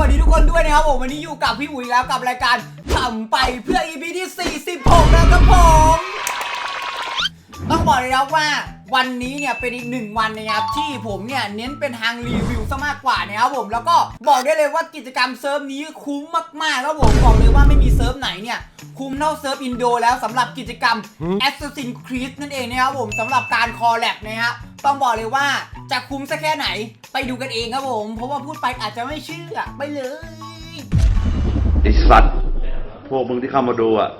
วัสดีทุกคนด้วยนะครับผมวันนี้อยู่กับพี่อุ๋ยแล้วกับรายการทำไปเพื่อ EP ที่ 46 แล้วครับผม ต้องบอกเลยนะว่าวันนี้เนี่ยเป็นอีกหนึ่งวันนะครับที่ผมเนี่ยเน้นเป็นทางรีวิวซะมากกว่านะครับผมแล้วก็บอกได้เลยว่ากิจกรรมเซิร์ฟนี้คุ้มมากๆแล้วผมบอกเลยว่าไม่มีเซิร์ฟไหนเนี่ยคุ้มเท่าเซิร์ฟอินโดแล้วสำหรับกิจกรรม Assassin's Creed นั่นเองนะครับผมสำหรับการคอลแลบนะฮะ ต้องบอกเลยว่าจะคุ้มสักแค่ไหนไปดูกันเองครับผม เพราะว่าพูดไปอาจจะไม่เชื่อไปเลย ไอสัตว์ พวกมึงที่เข้ามาดูอะ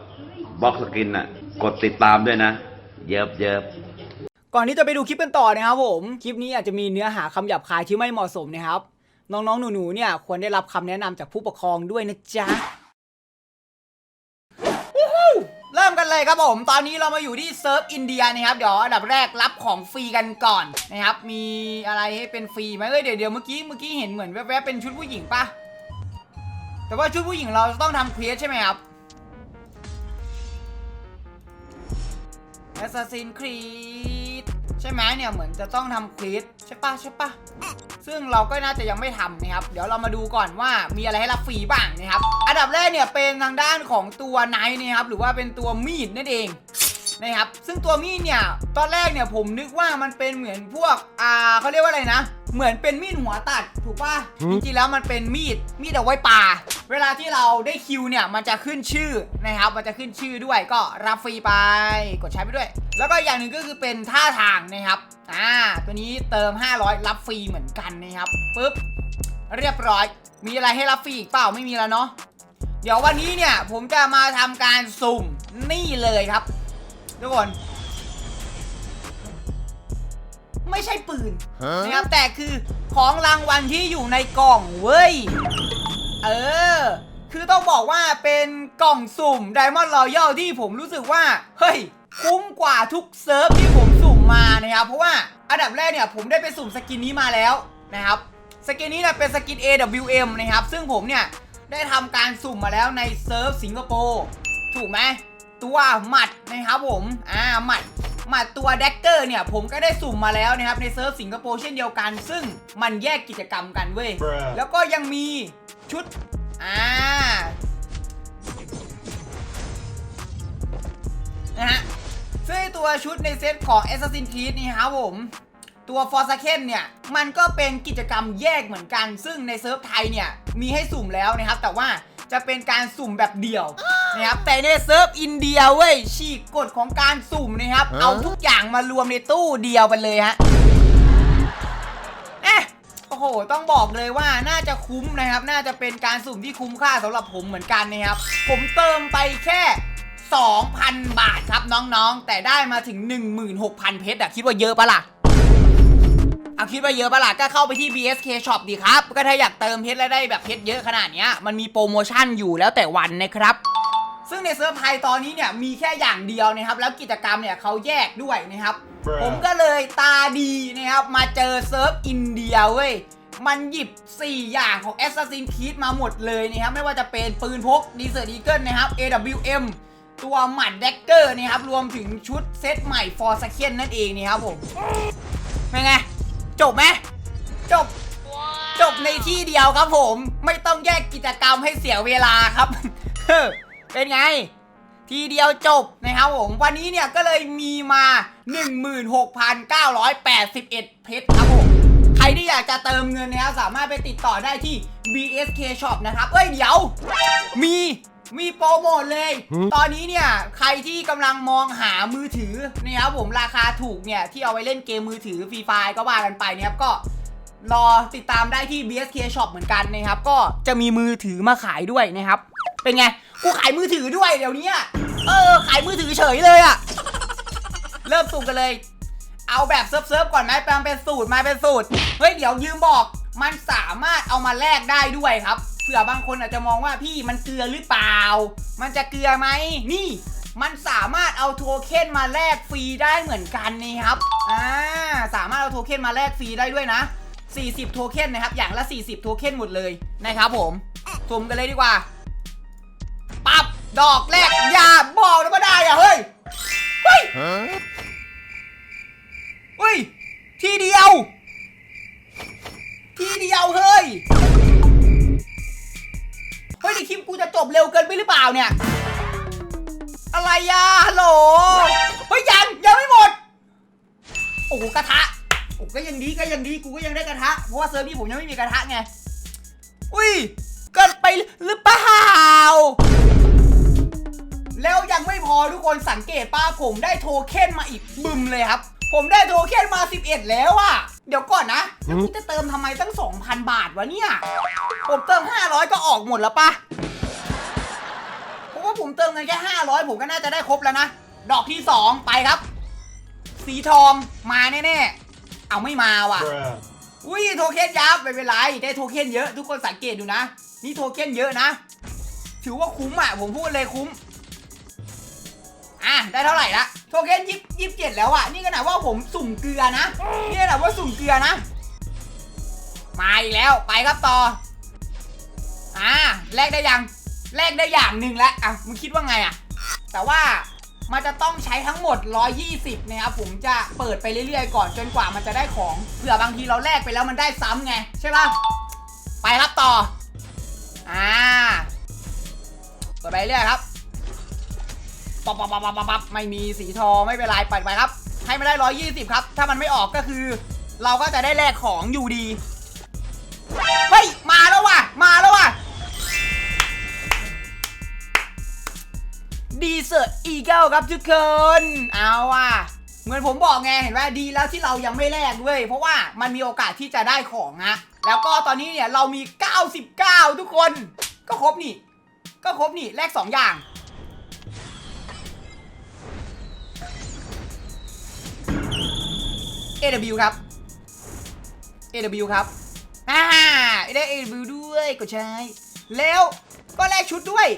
บล็อกสกินอะ กดติดตามด้วยนะ เยิบเยิบ ก่อนที่จะไปดูคลิปกันต่อนะครับผม คลิปนี้อาจจะมีเนื้อหาคำหยาบคายที่ไม่เหมาะสมนะครับ น้องๆ หนูๆ เนี่ยควรได้รับคำแนะนำจากผู้ปกครองด้วยนะจ๊ะ เลยครับผมตอนนี้เรามาอยู่ที่เซิร์ฟอินเดียนะครับเดี๋ยวอันดับแรกรับของฟรีกันก่อนนะครับมีอะไรให้เป็นฟรีไหมเอ้ยเดี๋ยวเดี๋ยวเมื่อกี้เมื่อกี้เห็นเหมือนแวบๆเป็นชุดผู้หญิงปะแต่ว่าชุดผู้หญิงเราจะต้องทำเควสใช่ไหมครับ Assassin's Creed ใช่ไหมเนี่ยเหมือนจะต้องทำควิสใช่ปะใช่ปะ ซึ่งเราก็น่าจะยังไม่ทำนะครับ เดี๋ยวเรามาดูก่อนว่ามีอะไรให้รับฟรีบ้างนะครับ อันดับแรกเนี่ยเป็นทางด้านของตัวไนท์นะครับ หรือว่าเป็นตัวมีดนั่นเองนะครับ ซึ่งตัวมีดเนี่ย ตอนแรกเนี่ยผมนึกว่ามันเป็นเหมือนพวก อ่าเขาเรียกว่าอะไรนะ เหมือนเป็นมีดหัวตัดถูกปะจริงๆแล้วมันเป็นมีดมีดเอาไว้ป่า เวลาที่เราได้คิวเนี่ยมันจะขึ้นชื่อนะครับ มันจะขึ้นชื่อด้วยก็รับฟรีไปกดใช้ไปด้วย แล้วก็อย่างหนึ่งก็คือเป็นท่าทางนะครับอ่าตัวนี้เติม 500 รับฟรีเหมือนกันนะครับปุ๊บเรียบร้อย มีอะไรให้รับฟรีอีกเปล่าไม่มีแล้วเนาะเดี๋ยววันนี้เนี่ยผมจะมาทำการสุ่มนี่เลยครับทุกคน ไม่ใช่ปืนนะครับแต่คือของรางวัลที่อยู่ในกล่องเว้ย เออ คือต้องบอกว่าเป็นกล่องสุ่ม Diamond Royal ที่ผมรู้สึกว่า เฮ้ย คุ้มกว่าทุกเซิร์ฟที่ผมสุ่มมานะครับ เพราะว่าอันดับแรกเนี่ยผมได้ไปสุ่มสกินนี้มาแล้วนะครับ สกินนี้เนี่ยเป็นสกิน AWM นะครับ ซึ่งผมเนี่ยได้ทำการสุ่มมาแล้วในเซิร์ฟสิงคโปร์ถูกไหมตัวหมัดนะครับผม อ่าหมัด หมัดตัวแดกเกอร์เนี่ยผมก็ได้สุ่มมาแล้วนะครับในเซิร์ฟสิงคโปร์เช่นเดียวกัน ซึ่งมันแยกกิจกรรมกันเว้ย Bruh แล้วก็ยังมีชุด อ่า นะฮะซึ่งไอ้ตัวชุดในเซตของ Assassin's Creed นี่ครับผม ตัว f o r s a k e n เนี่ย มันก็เป็นกิจกรรมแยกเหมือนกัน ซึ่งในเซิร์ฟไทยเนี่ย มีให้สุ่มแล้วนะครับ แต่ว่าจะเป็นการสุ่มแบบเดี่ยว นะครับแต่ในเซิร์ฟอินเดียเว้ยฉีกกฎของการสุ่มนะครับ เอาทุกอย่างมารวมในตู้เดียวไปเลยฮะเอ๊ะโอ้โห ต้องบอกเลยว่าน่าจะคุ้มนะครับ น่าจะเป็นการสุ่มที่คุ้มค่าสำหรับผมเหมือนกันนะครับ ผมเติมไปแค่ 2,000 บาทครับน้องๆ แต่ได้มาถึง 16,000 เพชรอะคิดว่าเยอะปะล่ะเอาคิดว่าเยอะปะล่ะก็เข้าไปที่ BSK Shop ดีครับ ก็ถ้าอยากเติมเพชรแล้วได้แบบเพชรเยอะขนาดเนี้ยมันมีโปรโมชั่นอยู่แล้วแต่วันนะครับ ซึ่งในเซิร์ฟไทยตอนนี้เนี่ยมีแค่อย่างเดียวนะครับ แล้วกิจกรรมเนี่ยเขาแยกด้วยนะครับ Bruh ผมก็เลยตาดีนะครับ มาเจอเซิร์ฟอินเดียเว้ยมันหยิบ 4 อย่างของ Assassin's Creed มาหมดเลยนะครับ ไม่ว่าจะเป็นปืนพก d ีเซอร์ e ีเกิลนะครับ AWM ตัวหมัดแดกเกอร์นะครับ รวมถึงชุดเซตใหม่ For s a k e n นั่นเองนี่ครับผมเป็นไง จบไหมจบ จบในที่เดียวครับผม ไม่ต้องแยกกิจกรรมให้เสียเวลาครับ เป็นไง ทีเดียวจบนะครับผมวันนี้เนี่ยก็เลยมีมา 16,981 เพชรครับผมใครที่อยากจะเติมเงินนะครับสามารถไปติดต่อได้ที่ BSK Shop นะครับ เอ้ยเดี๋ยว มีมีโปรโมทเลย ตอนนี้เนี่ย ใครที่กำลังมองหามือถือนะครับผมราคาถูกเนี่ย ที่เอาไว้เล่นเกมมือถือฟรีไฟก็ว่ากันไปนะครับก็รอติดตามได้ที่ BSK Shop เหมือนกันนะครับ ก็จะมีมือถือมาขายด้วยนะครับ เป็นไง กูขายมือถือด้วยเดี๋ยวนี้เออ ขายมือถือเฉยเลยอะเริ่มสุ่มกันเลย เอาแบบเซิร์ฟเซิร์ฟก่อนไหมแปลงเป็นสูตรมาเป็นสูตร เฮ้ยเดี๋ยวยืมบอก มันสามารถเอามาแลกได้ด้วยครับ เผื่อบางคนอาจจะมองว่าพี่มันเกลือหรือเปล่า มันจะเกลือไหม นี่ มันสามารถเอาโทเค็นมาแลกฟรีได้เหมือนกันนี่ครับ อ่า สามารถเอาโทเค็นมาแลกฟรีได้ด้วยนะ 40 โทเค็นนะครับ อย่างละ 40 โทเค็นหมดเลยนะครับผมสุ่มกันเลยดีกว่า ดอกแรก อย่าบอกนะว่าได้อะเฮ้ย เฮ้ย เฮ้ย ทีเดียว ทีเดียวเฮ้ย เฮ้ยไอ้คิมกูจะจบเร็วเกินไปหรือเปล่าเนี่ย อะไรอะฮัลโหล เฮ้ยยังยังไม่หมด โอ้โหกระทะโอ้ก็ยังดีก็ยังดีกูก็ยังได้กระทะ เพราะว่าเซิร์ฟนี้ผมยังไม่มีกระทะไง อุ้ย เกินไปหรือเปล่า แล้วยังไม่พอทุกคนสังเกตป้าผมได้โทเค็นมาอีกบึมเลยครับ ผมได้โทเค็นมา 11 แล้วอะเดี๋ยวก่อนนะแล้วกูจะเติมทำไมตั้ง 2,000 บาทวะเนี่ย ผมเติม 500 ก็ออกหมดแล้วปะผมว่าผมเติมเงินแค่ 500 ผมก็น่าจะได้ครบแล้วนะ ดอกที่ 2 ไปครับ สีทองมาแน่ๆ เอาไม่มาว่ะ อุ้ยโทเค็นยับไม่เป็นไรได้โทเค็นเยอะ ทุกคนสังเกตดูนะ นี่โทเค็นเยอะนะ ถือว่าคุ้มอะผมพูดเลยคุ้ม อะได้เท่าไหร่ละโทเค็นยี่ยี่สิบเจ็ดแล้วอะนี่ขนาดว่าผมสุ่มเกลือนะนี่ขนาดว่าสุ่มเกลือนะมาอีกแล้วไปครับต่ออ่าแลกได้ยังแลกได้อย่างหนึ่งแล้วอะมึงคิดว่าไงอะ แต่ว่ามันจะต้องใช้ทั้งหมด 120 นะครับ ผมจะเปิดไปเรื่อยๆ ก่อนจนกว่ามันจะได้ของ เผื่อบางทีเราแลกไปแล้วมันได้ซ้ำไง ใช่ปะไปครับต่อ อ่าเปิดไปเรื่อยครับ ปับปับปับปับปับปับไม่มีสีทองไม่เป็นไรปัดไปครับ ให้มันได้ 120 ครับ ถ้ามันไม่ออกก็คือ เราก็จะได้แลกของอยู่ดี เฮ้ย มาแล้วว่ะ มาแล้วว่ะดีเซอร์อีเกิลครับทุกคน เอาว่ะเหมือนผมบอกไงเห็นไหมดีแล้วที่เรายังไม่แลกด้วยเพราะว่ามันมีโอกาสที่จะได้ของนะแล้วก็ตอนนี้เนี่ยเรามี 99 ทุกคน ก็ครบนี่ ก็ครบนี่แลก2อย่าง AW ครับ AW ครับอ่าได้ AW ด้วยก็ใช้แล้วก็แลกชุดด้วย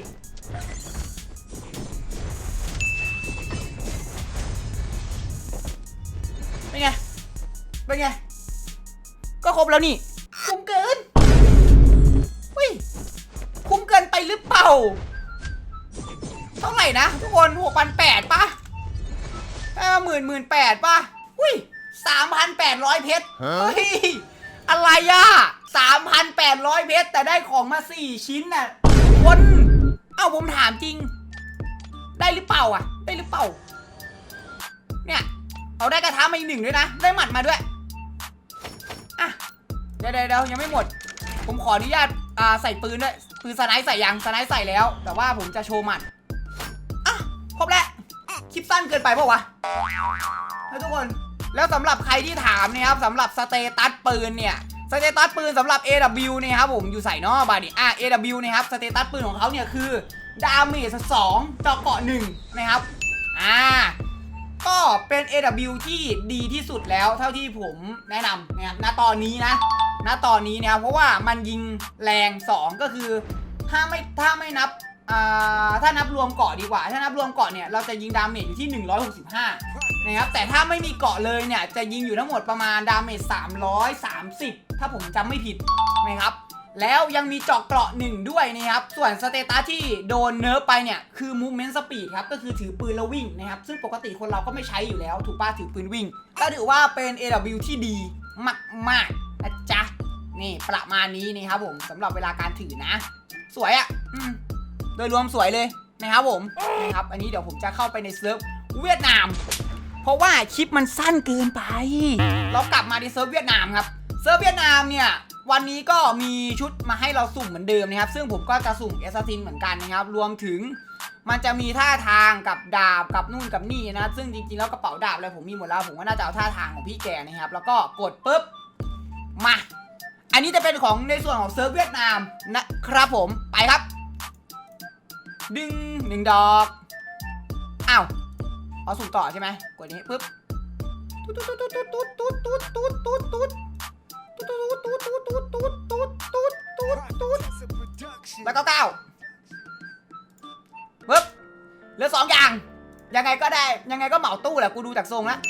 เป็นไงเป็นไง ก็ครบแล้วนี่ คุ้มเกินเฮ้ยคุ้มเกินไปหรือเปล่า เท่าไหร่นะทุกคนหกพันแปดปะห้าหมื่นหมื่นแปดปะอุ้ย สามพันแปดร้อยเพชรเฮ้ย อะไรอะสามพันแปดร้อยเพชรแต่ได้ของมาสี่ชิ้นน่ะคน เอ้าผมถามจริง ได้หรือเปล่าอะ ได้หรือเปล่า เนี่ยเอาได้กระทะมาอีกหนึ่งด้วยนะ ได้หมัดมาด้วย อะ เดี๋ยวเดี๋ยวเดี๋ยวยังไม่หมด ผมขออนุญาตอ่าใส่ปืนด้วย ปืนสไนป์ใส่ยังสไนป์ใส่แล้ว แต่ว่าผมจะโชว์หมัด อะ ครบแล้ว คลิปสั้นเกินไปเปล่าวะแล้วทุกคน แล้วสำหรับใครที่ถามนะครับสำหรับสเตตัสปืนเนี่ยสเตตัสปืนสำหรับ AW เนี่ยครับผมอยู่ใส่นอบาดิอะ AW นะครับสเตตัสปืนของเขาเนี่ยคือดาเมจ2เจาะเกาะ1นะครับอ่าก็เป็น AW ที่ดีที่สุดแล้วเท่าที่ผมแนะนำนะครับณตอนนี้นะณตอนนี้นะครับเพราะว่ามันยิงแรง 2 ก็คือ ถ้าไม่ถ้าไม่นับถ้านับรวมเกาะดีกว่า ถ้านับรวมเกาะเนี่ยเราจะยิงดาเมจอยู่ที่ 165 นะครับแต่ถ้าไม่มีเกาะเลยเนี่ยจะยิงอยู่ทั้งหมดประมาณดาเมจ330 ถ้าผมจำไม่ผิดนะครับแล้วยังมีเจาะเกราะหนึ่งด้วยนะครับ ส่วนสเตตัสที่โดนเนิร์ฟไปเนี่ย คือ movement speed ครับ ก็คือถือปืนแล้ววิ่งนะครับ ซึ่งปกติคนเราก็ไม่ใช้อยู่แล้ว ถูกป้าถือปืนวิ่ง ก็ถือว่าเป็น AW ที่ดีมากๆนะจ๊ะ นี่ประมาณนี้นี่ครับผมสำหรับเวลาการถือนะ สวยอะ่ะอืมโดยรวมสวยเลยนะครับผมนะครับ อันนี้เดี๋ยวผมจะเข้าไปในเซิร์ฟเวียดนาม เพราะว่าคลิปมันสั้นเกินไป เรากลับมาในเซิร์ฟเวียดนามครับ เซิร์ฟเวียดนามเนี่ยวันนี้ก็มีชุดมาให้เราสุ่มเหมือนเดิมนะครับ ซึ่งผมก็จะสุ่มเอสซินเหมือนกันนะครับ รวมถึงมันจะมีท่าทางกับดาบกับนู่นกับนี่นะ ซึ่งจริงๆแล้วกระเป๋าดาบอะไรผมมีหมดแล้ว ผมก็น่าจะเอาท่าทางของพี่แกนะครับ แล้วก็กดปุ๊บ มา อันนี้จะเป็นของในส่วนของเซิร์ฟเวียดนามนะครับผม ไปครับ ดึงหนึ่งดอก เอาสุ่มต่อใช่ไหมกดนี้ปุ๊บตุ๊ดตุ๊ดตุ๊ดตุ๊ดตุ๊ดตุ๊ดตุ๊ดตุ๊ดตุ๊ดตุ๊ดตุ๊ดตุ๊ดตุ๊ดตุ๊ดตุ๊ดตุ๊ดตุ๊ดตุ๊ดแล้วก็เก้าปุ๊บเหลือสองอย่าง ยังไงก็ได้ ยังไงก็เหมาตู้แหละกูดูจากทรงแล้ว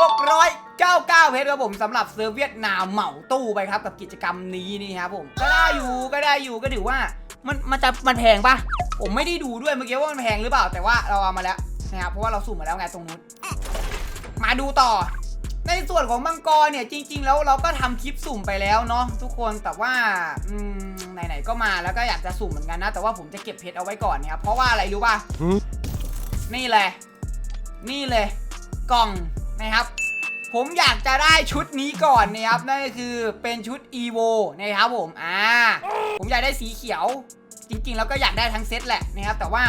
หกร้อยเก้าเก้าเพชรครับผมสำหรับเซิร์ฟเวียดนามเหมาตู้ไปครับกับกิจกรรมนี้นี่ครับผมก็ได้อยู่ก็ได้อยู่ก็ถือว่ามันมันจะมันแพงปะ ผมไม่ได้ดูด้วยเมื่อกี้ว่ามันแพงหรือเปล่า แต่ว่าเราเอามาแล้วนะครับ เพราะว่าเราสุ่มมาแล้วไงตรงนู้น มาดูต่อ ในส่วนของมังกรเนี่ย จริง ๆ แล้วเราก็ทำคลิปสุ่มไปแล้วเนาะทุกคน แต่ว่าอืมไหนๆก็มาแล้วก็อยากจะสุ่มเหมือนกันนะ แต่ว่าผมจะเก็บเพชรเอาไว้ก่อนนะครับ เพราะว่าอะไรรู้ป่ะ นี่เลย นี่เลย กล่องนะครับผมอยากจะได้ชุดนี้ก่อนนะครับนั่นก็คือเป็นชุด EVO นะครับผม อ่า ผมอยากได้สีเขียว จริงๆ แล้วก็อยากได้ทั้งเซตแหละนะครับแต่ว่า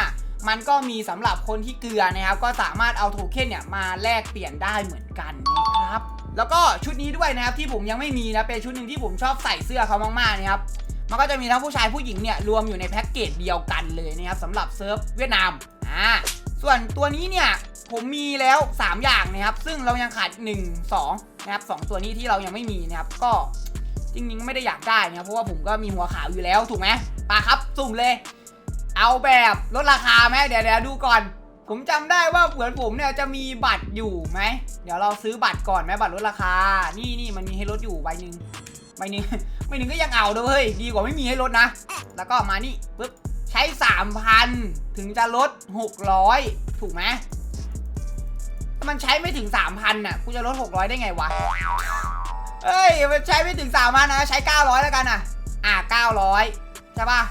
มันก็มีสำหรับคนที่เกลือนะครับก็สามารถเอาโทเค็นเนี่ยมาแลกเปลี่ยนได้เหมือนกันนะครับแล้วก็ชุดนี้ด้วยนะครับที่ผมยังไม่มีนะเป็นชุดหนึ่งที่ผมชอบใส่เสื้อเขามากๆนะครับมันก็จะมีทั้งผู้ชายผู้หญิงเนี่ยรวมอยู่ในแพ็กเกจเดียวกันเลยนะครับสำหรับเซิร์ฟเวียดนามอ่าส่วนตัวนี้เนี่ยผมมีแล้ว 3 อย่างนะครับ ซึ่งเรายังขาด 1 2 นะครับสองตัวนี้ที่เรายังไม่มีนะครับ ก็จริงๆ ไม่ได้อยากได้นะครับเพราะว่าผมก็มีหัวขาวอยู่แล้วถูกไหม ปาครับสุ่มเลย เอาแบบลดราคาไหมเดี๋ยวเดี๋ยวดูก่อน ผมจำได้ว่าเหมือนผมเนี่ยจะมีบัตรอยู่ไหมเดี๋ยวเราซื้อบัตรก่อนไหมบัตรลดราคา นี่นี่มันมีให้ลดอยู่ใบหนึ่งใบหนึ่งใบหนึ่งก็ยังเอาด้วยเวยดีกว่าไม่มีให้ลดนะ แล้วก็มานี่ปึ๊บใช้ 3,000 ถึงจะลด 600 ถูกไหมมันใช้ไม่ถึง 3,000น่ะกูจะลด 600 ได้ไงวะเอ้ยมันใช้ไม่ถึง 3,000นะ ใช้ 900 แล้วกันน่ะ อะ 900 ใช่ป่ะ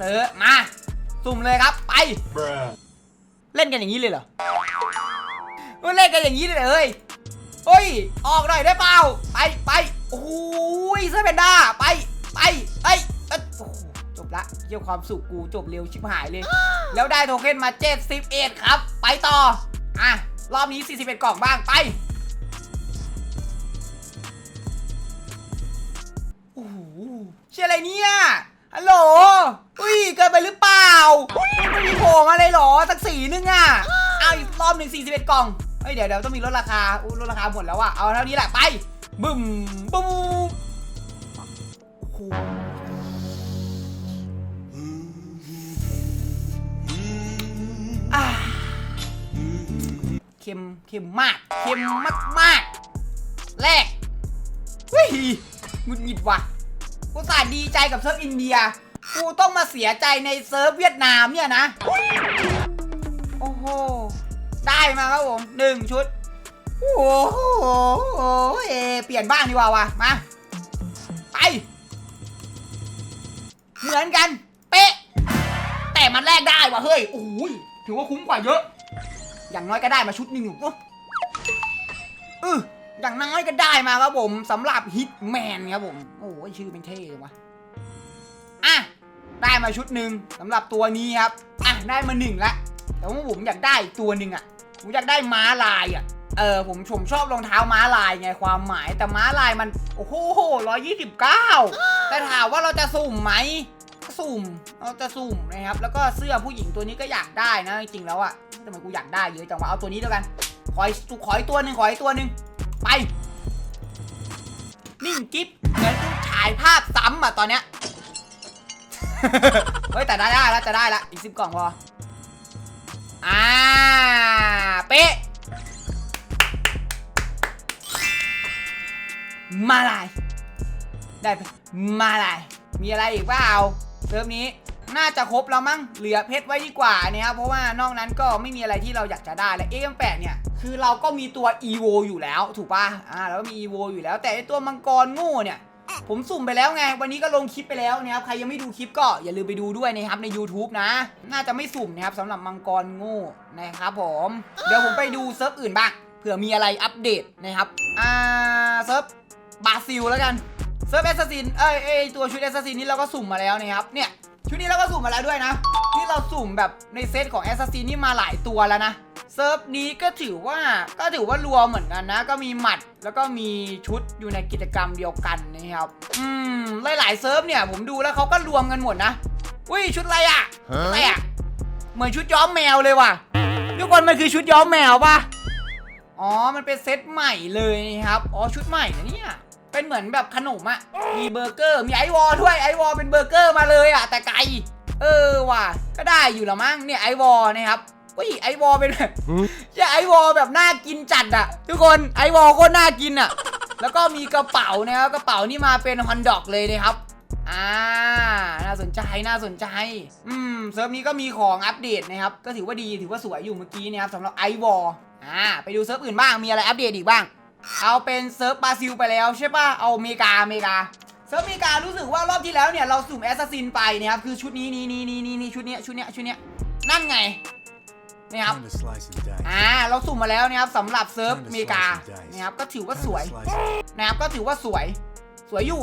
ซื้อมาสุ่มเลยครับไป เล่นกันอย่างนี้เลยเหรอมันเล่นกันอย่างนี้เลยเหรอเฮ้ยเฮ้ย ออกหน่อยได้เปล่า ไปไปโอ้ยเซเว่นด้าไปไปเอ้ยเอ้ยโอ้โหจบละเกี่ยวความสุขกูจบเร็วชิบหายเลย แล้วได้โทเค็นมา 71 ครับ ไปต่อ อะ รอบนี้ 41 กล่องบ้างไป เชื่ออะไรเนี่ย ฮัลโหล อุ้ยเกินไปหรือเปล่าไม่มีโผล่มาเลยเหรอสักสีนึงอะ เอาอีกรอบหนึ่งสี่สิบเอ็ดกล่อง เฮ้ยเดี๋ยวเดี๋ยวต้องมีลดราคาอู้ลดราคาหมดแล้วอะ เอาเท่านี้แหละไป บึ้มบึ้มโอ้เค็มเค็มมากเค็มมากมากแรกเฮ้ยหงุดหงิดว่ะ กูสาดีใจกับเซิร์ฟอินเดีย กูต้องมาเสียใจในเซิร์ฟเวียดนามเนี่ยนะ โอ้โห ได้มาครับผมหนึ่งชุด โอ้โหเอเปลี่ยนบ้างดีกว่าวะมา ไป เหมือนกัน เป๊ะ แต่มันแลกได้ว่ะเฮ้ยโอ้ยถือว่าคุ้มกว่าเยอะ อย่างน้อยก็ได้มาชุดหนึ่งอยู่เออ อย่างน้อยก็ได้มาครับผมสำหรับฮิตแมนครับผม โอ้ยชื่อเป็นเท่เลยวะอะได้มาชุดหนึ่งสำหรับตัวนี้ครับอะได้มาหนึ่งละแต่ว่าผมอยากได้อีกตัวหนึ่งอะผมอยากได้ม้าลายอะเออผมผมชอบรองเท้าม้าลายไงความหมายแต่ม้าลายมันโอ้โหร้อยยี่สิบเก้าแต่ถามว่าเราจะสุ่มไหมสุ่มเราจะสุ่มนะครับ แล้วก็เสื้อผู้หญิงตัวนี้ก็อยากได้นะจริงๆแล้วอะทำไมกูอยากได้เยอะจังวะเอาตัวนี้แล้วกันขออีกขออีกตัวหนึ่งขออีกตัวหนึ่ง ไป นิ่งกิ๊บเหมือนกูฉายภาพซ้ำอะตอนเนี้ย เฮ้ยแต่ได้ได้แล้วจะได้ละอีกสิบกล่องพอ อ่า เป๊ะ มาลาย ได้ไปมาลาย มีอะไรอีกเปล่าเซิร์ฟนี้น่าจะครบแล้วมั้ง เหลือเพชรไว้ดีกว่านะครับ เพราะว่านอกนั้นก็ไม่มีอะไรที่เราอยากจะได้ และ AM8 เนี่ย คือเราก็มีตัว EVO อยู่แล้วถูกป่ะอ่าแล้วก็มี EVO อยู่แล้ว แต่ไอตัวมังกรโง่เนี่ย ผมสุ่มไปแล้วไง วันนี้ก็ลงคลิปไปแล้วนะครับ ใครยังไม่ดูคลิปก็อย่าลืมไปดูด้วยนะครับใน YouTube นะ น่าจะไม่สุ่มนะครับสำหรับมังกรโง่นะครับผม เดี๋ยวผมไปดูเซิร์ฟอื่นบ้างเผื่อมีอะไรอัปเดตนะครับ อ่าเซิร์ฟบราซิลแล้วกันเซิร์ฟแอสซัสซินเอ้ยเอ้ยตัวชุดแอสซัสซินนี่เราก็สุ่มมาแล้วนะครับ เนี่ยชุดนี้เราก็สุ่มมาแล้วด้วยนะที่เราสุ่มแบบในเซตของแอสซัสซินนี่มาหลายตัวแล้วนะ ซิร์ฟนี้ก็ถือว่าก็ถือว่ารวมเหมือนกันนะ ก็มีหมัดแล้วก็มีชุดอยู่ในกิจกรรมเดียวกันนะครับ อืม หลายๆเซิร์ฟเนี่ยผมดูแล้วเขาก็รวมกันหมดนะอุ้ยชุดอะไรอะอะไรอะเหมือนชุดย้อมแมวเลยว่ะทุกคนมันคือชุดย้อมแมวปะอ๋อ มันเป็นเซตใหม่เลยนะครับ อ๋อ ชุดใหม่นะเนี่ย เป็นเหมือนแบบขนมอะมีเบอร์เกอร์ มีไอวอลด้วย ไอวอลเป็นเบอร์เกอร์มาเลยอะแต่ไกล เออว่ะ ก็ได้อยู่ละมั้ง เนี่ยไอวอลนะครับ อุ้ยไอวอลเป็นแบบอย่าไอวอลแบบน่ากินจัดอะทุกคนไอวอลโคตรน่ากินอะแล้วก็มีกระเป๋านะครับกระเป๋านี่มาเป็นฮอนดอกเลยนะครับอ่าน่าสนใจน่าสนใจ อืมเซิร์ฟนี้ก็มีของอัปเดตนะครับ ก็ถือว่าดีถือว่าสวยอยู่เมื่อกี้นะครับสำหรับไอวอลอ่าไปดูเซิร์ฟอื่นบ้างมีอะไรอัปเดตอีกบ้าง เอาเป็นเซิร์ฟบราซิลไปแล้วใช่ป่ะเอาอเมริกาอเมริกาเซิร์ฟอเมริการู้สึกว่ารอบที่แล้วเนี่ยเราสุ่มแอสซัสซินไปนะครับคือชุดนี้นี่นี่นี่นี่นี่ชุดเนี้ยชุดเนี้ยชุดเนี้ยนั่นไง นะครับ Time to slice and dice. อ่าเราสุ่มมาแล้วนะครับสำหรับเซิร์ฟ Time to อเมริกา slice and dice. นะครับก็ถือว่า Time ส to วย slice and dice. นะครับก็ถือว่าสวย สวยอยู่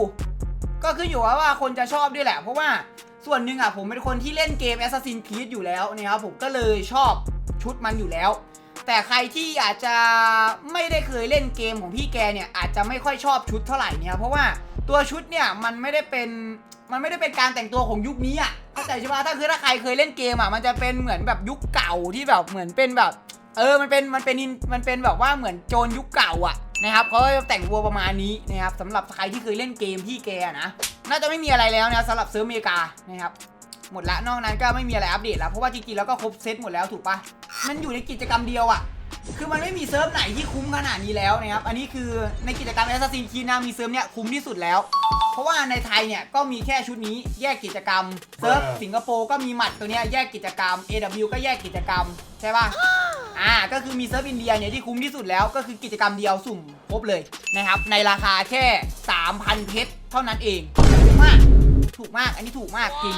ก็ขึ้นอยู่กับว่าคนจะชอบด้วยแหละ เพราะว่าส่วนหนึ่งอะผมเป็นคนที่เล่นเกม Assassin's Creed อยู่แล้วนะครับผมก็เลยชอบชุดมันอยู่แล้ว แต่ใครที่อาจจะไม่ได้เคยเล่นเกมของพี่แกเนี่ยอาจจะไม่ค่อยชอบชุดเท่าไหร่เนี่ยเพราะว่าตัวชุดเนี่ยมันไม่ได้เป็นมันไม่ได้เป็นการแต่งตัวของยุคนี้อะเข้าใจใช่ปะถ้าคือถ้าใครเคยเล่นเกมอะมันจะเป็นเหมือนแบบยุคเก่าที่แบบเหมือนเป็นแบบ เออมันเป็นมันเป็นมันเป็นแบบว่าเหมือนโจรยุคเก่าอะนะครับเขาจะแต่งตัวประมาณนี้นะครับสำหรับใครที่เคยเล่นเกมพี่แกนะน่าจะไม่มีอะไรแล้วนะสำหรับเซิร์ฟเมกานะครับ หมดละนอกนั้นก็ไม่มีอะไรอัปเดตแล้วเพราะว่าจริงๆแล้วก็ครบเซตหมดแล้วถูกปะมันอยู่ในกิจกรรมเดียวอะคือมันไม่มีเซิร์ฟไหนที่คุ้มขนาดนี้แล้วนะครับ อันนี้คือในกิจกรรม Assassin's Creed นะมีเซิร์ฟเนี้ยคุ้มที่สุดแล้ว เพราะว่าในไทยเนี่ยก็มีแค่ชุดนี้แยกกิจกรรม เซิร์ฟสิงคโปร์ก็มีหมัดตัวเนี้ยแยกกิจกรรม AW ก็แยกกิจกรรม ใช่ปะอ่า ก็คือมีเซิร์ฟอินเดียเนี่ยที่คุ้มที่สุดแล้วก็คือกิจกรรมเดียวสุ่มครบเลยนะครับ ในราคาแค่ 3,000 เพชรเท่านั้นเอง ถูกมาก ถูกมาก อันนี้ถูกมากจริง